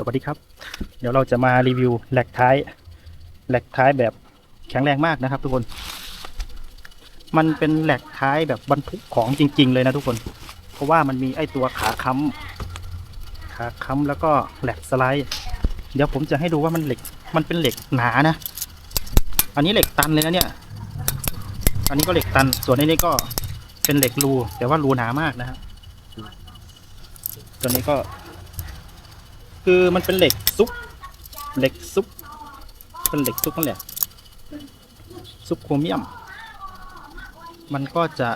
สวัสดีครับ เดี๋ยวเราจะมารีวิวแหลกท้ายแหลกท้ายแบบแข็งแรงมากนะครับ ทุกคน มันเป็นแหลกท้ายแบบบรรทุกของจริง ๆ เลยนะทุกคน เพราะว่ามันมีไอตัวขาค้ำขาค้ำแล้วก็แหลกสไลด์ เดี๋ยวผมจะให้ดูว่ามันเหล็กมันเป็นเหล็กหนานะ อันนี้เหล็กตันเลยนะเนี่ย อันนี้ก็เหล็กตัน ส่วนอันนี้ก็เป็นเหล็กรูแต่ว่ารูหนามากนะครับตัวนี้ก็ คือมันเป็นเหล็กซุปเหล็กซุปเป็นเหล็กซุปนั่นแหละซุปโครเมียม มันก็จะ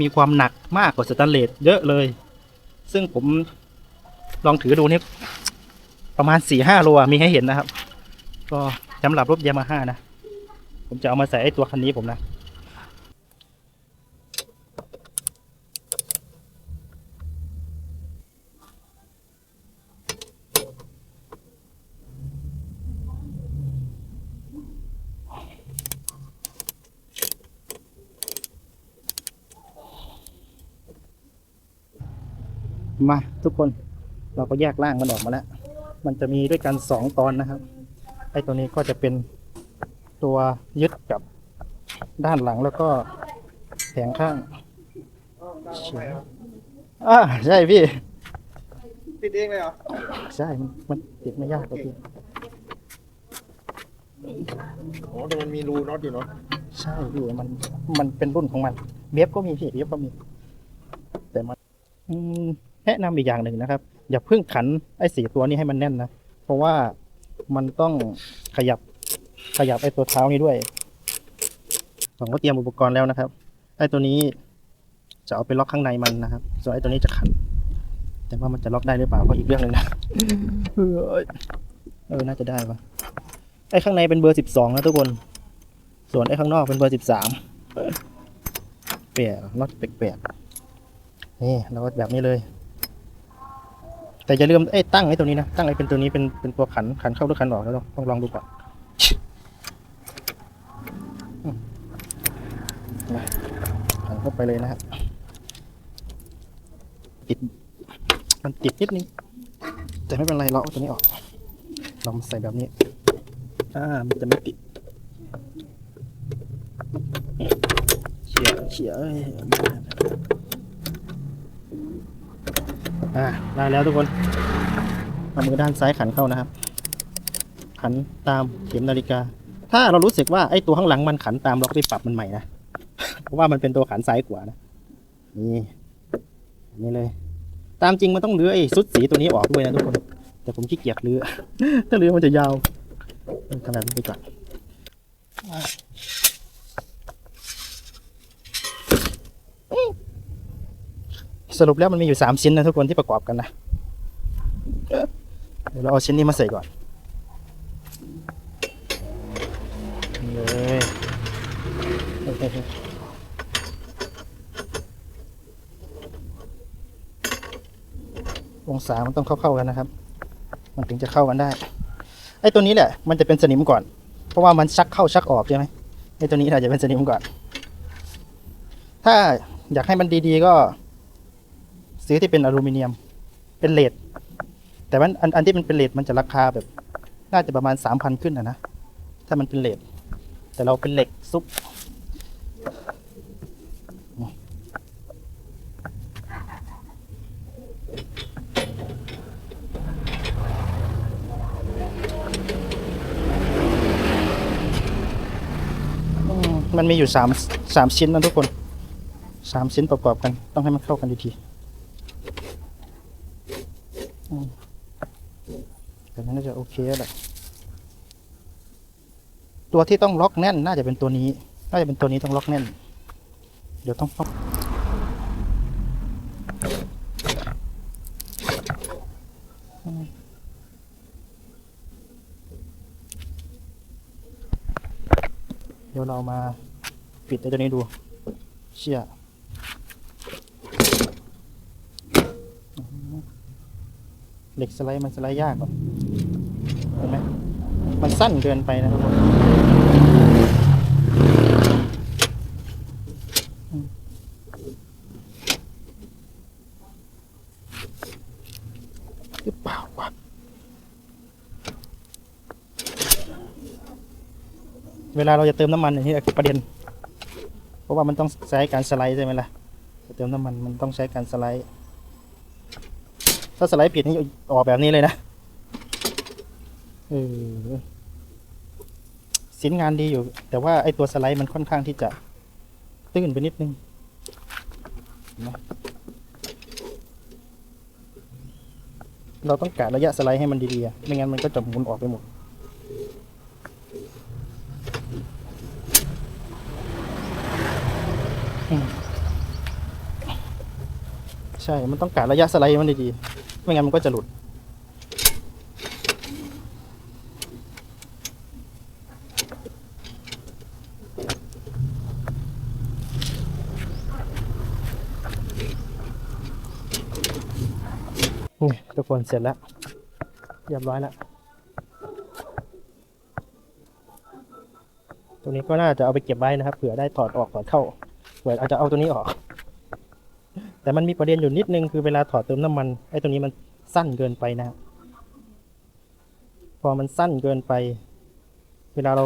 มีความหนักมากกว่าสแตนเลสเยอะเลย ซึ่งผมลองถือดูนี่ประมาณสี่ห้าโละมีให้เห็นนะครับ ก็สำหรับรถยามาฮ่านะ ผมจะเอามาใส่ไอ้ตัวคันนี้ผมนะ มาทุกคนเราก็แยกร่างมันออกมาแล้ว มันจะมีด้วยกันสองตอนนะครับ ไอ้ตัวนี้ก็จะเป็นตัวยึดกับด้านหลังแล้วก็แผงข้างเฉียวอ่าใช่พี่ ติดเองเลยเหรอ ใช่ มันมันติดไม่ยากครับพี่โอ้แต่มันมีรูน็อตอยู่เนาะ ใช่พี่มัน มันเป็นรุ่นของมัน เบฟก็มีพี่เบฟก็มี แต่มัน อืม แนะนำอีกอย่างหนึ่งนะครับ อย่าเพิ่งขันไอ้สีตัวนี้ให้มันแน่นนะ เพราะว่ามันต้องขยับขยับไอ้ตัวเท้านี้ด้วยผมก็เตรียมอุปกรณ์แล้วนะครับ ไอ้ตัวนี้จะเอาไปล็อกข้างในมันนะครับ ส่วนไอ้ตัวนี้จะขัน แต่ว่ามันจะล็อกได้หรือเปล่าก็อีกเรื่องหนึ่งนะเออเออน่าจะได้ปะไอ้ข้างในเป็นเบอร์สิบสองนะทุกคน ส่วนไอ้ข้างนอกเป็นเบอร์สิบสามแปลกน็อตแปลกๆนี่เราก็แบบนี้เลย แต่อย่าลืมไอ้ตั้งไอ้ตัวนี้นะ ตั้งไอ้เป็นตัวนี้เป็นเป็นตัวขันขันเข้าหรือขันออกแล้วต้องต้องลองดูก่อนขันเข้าไปเลยนะครับติดมันติดนิดนึงแต่ไม่เป็นไรเราเอาตัวนี้ออกลองใส่แบบนี้ อ่า มันจะไม่ติดเฉียเฉียเอ้ย อ่าได้แล้วทุกคนเอามือด้านซ้ายขันเข้านะครับ ขันตามเข็มนาฬิกา ถ้าเรารู้สึกว่าไอ้ตัวข้างหลังมันขันตามเราก็ไปปรับมันใหม่นะ เพราะว่ามันเป็นตัวขันซ้ายกว่านะ นี่นี่เลย ตามจริงมันต้องเลื้อไอ้สุดสีตัวนี้ออกด้วยนะทุกคน แต่ผมขี้เกียจเลื้อถ้าเลื้อมันจะยาวทำแบบนี้ไปก่อน สรุปแล้วมันมีอยู่สามชิ้นนะทุกคนที่ประกอบกันนะเดี๋ยวเราเอาชิ้นนี้มาใส่ก่อนเลยองศามันต้องเข้าๆกันนะครับ มันถึงจะเข้ากันได้ ไอ้ตัวนี้แหละ มันจะเป็นสนิมก่อน เพราะว่ามันชักเข้าชักออกใช่ไหมไอ้ตัวนี้อาจจะเป็นสนิมก่อน ถ้าอยากให้มันดีๆก็ ซื้อที่เป็นอลูมิเนียม เป็นเลดแต่ว่าอันอันที่มันเป็นเลดมันจะราคาแบบ น่าจะประมาณสามพันขึ้นนะนะ ถ้ามันเป็นเลดแต่เราเป็นเหล็กซุปมันมีอยู่สามสามชิ้นนะทุกคนสามชิ้นประกอบกัน ต้องให้มันเข้ากันดีที แต่นั้นน่าจะโอเคแล้วแหละตัวที่ต้องล็อกแน่นน่าจะเป็นตัวนี้ น่าจะเป็นตัวนี้ต้องล็อกแน่น เดี๋ยวต้องล็อกเดี๋ยวเรามาปิดไอ้ตัวนี้ดู เชี่ย เด็กสไลด์มันสไลด์ยากกว่าเห็นไหมมันสั้นเกินไปนะครับผมหรือเป่าวะเวลาเราจะเติมน้ำมันอย่างนี้คือประเด็น เพราะว่ามันต้องใช้การสไลด์ใช่ไหมล่ะจะเติมน้ำมันมันต้องใช้การสไลด์ ถ้าสไลด์ผิดนี่ออกแบบนี้เลยนะเออสินงานดีอยู่ แต่ว่าไอตัวสไลด์มันค่อนข้างที่จะตื้นไปนิดนึงเห็นไหมเราต้องกะระยะสไลด์ให้มันดีๆ ไม่งั้นมันก็จะหมุนออกไปหมด ใช่ มันต้องกะระยะสไลด์มันดีๆ ไม่งั้นมันก็จะหลุด นี่ทุกคนเสร็จแล้วเรียบร้อยแล้ว ตัวนี้ก็น่าจะเอาไปเก็บไว้นะครับ เผื่อได้ถอดออกถอดเข้าเผื่ออาจจะเอาตัวนี้ออก แต่มันมีประเด็นอยู่นิดนึงคือเวลาถอดเติมน้ำมันไอ้ตัวนี้มันสั้นเกินไปนะพอมันสั้นเกินไป เวลาเรา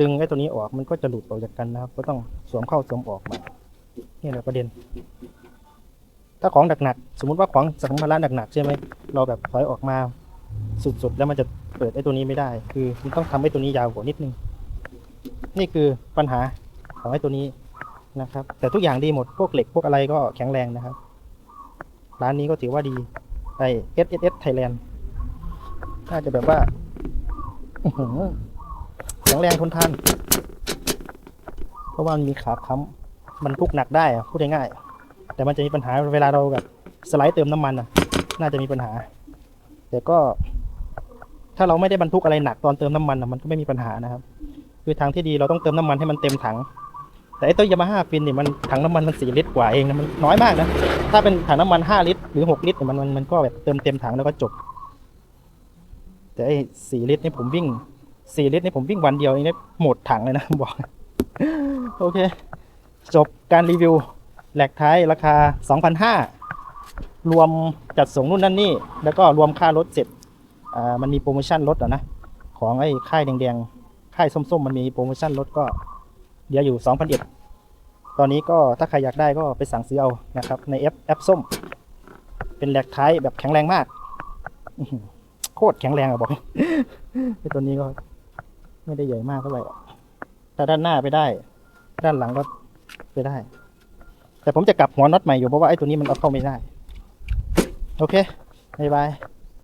ดึงไอ้ตัวนี้ออกมันก็จะหลุดออกจากกันนะครับ ก็ต้องสวมเข้าสวมออกมานี่แหละประเด็น ถ้าของหนักๆสมมติว่าของสัมภาระหนักๆใช่ไหมเราแบบถอยออกมาสุดๆแล้วมันจะเปิดไอ้ตัวนี้ไม่ได้ คือมันต้องทำไอ้ตัวนี้ยาวกว่านิดนึง นี่คือปัญหาของไอ้ตัวนี้ นะครับ แต่ทุกอย่างดีหมด พวกเหล็กพวกอะไรก็แข็งแรงนะครับ ร้านนี้ก็ถือว่าดีไอ S S S Thailand น่าจะแบบว่าแข็งแรงทนทาน เพราะว่ามันมีขาค้ำมันทุกหนักได้พูดง่ายๆแต่มันจะมีปัญหาเวลาเราแบบสไลด์เติมน้ำมันน่าจะมีปัญหา แต่ก็ ถ้าเราไม่ได้บรรทุกอะไรหนักตอนเติมน้ำมันมันก็ไม่มีปัญหานะครับ คือทางที่ดีเราต้องเติมน้ำมันให้มันเต็มถัง แต่ไอ้ตัวยามาฮ่าฟินเนี่ยมันถังน้ำมันมันสี่ลิตรกว่าเองนะมันน้อยมากนะ ถ้าเป็นถังน้ำมันห้าลิตรหรือหกลิตรเนี่ยมันมันมันก็แบบเติมเต็มถังแล้วก็จบ แต่ไอ้สี่ลิตรนี่ผมวิ่งสี่ลิตรนี่ผมวิ่งวันเดียวเองเนี่ยหมดถังเลยนะบอกโอเค จบการรีวิวแหลกท้ายราคา 2,500 รวมจัดส่งนู่นนั่นนี่ แล้วก็รวมค่ารถเสร็จอ่ามันมีโปรโมชั่นลดอะนะ ของไอ้ค่ายแดงๆ ค่ายส้มๆ มันมีโปรโมชั่นลดก็เดี๋ยวอยู่2,001 ตอนนี้ก็ถ้าใครอยากได้ก็ไปสั่งซื้อเอานะครับ ในแอปแอปส้ม เป็นแหลกท้ายแบบแข็งแรงมากโคตรแข็งแรงอะบอกไอ้ตัวนี้ก็ไม่ได้ใหญ่มากเท่าไหร่ถ้าด้านหน้าไปได้ ด้านหลังก็ไปได้ แต่ผมจะกลับหัวน็อตใหม่อยู่เพราะว่าไอ้ตัวนี้มันเอาเข้าไม่ได้ โอเค บ๊ายบาย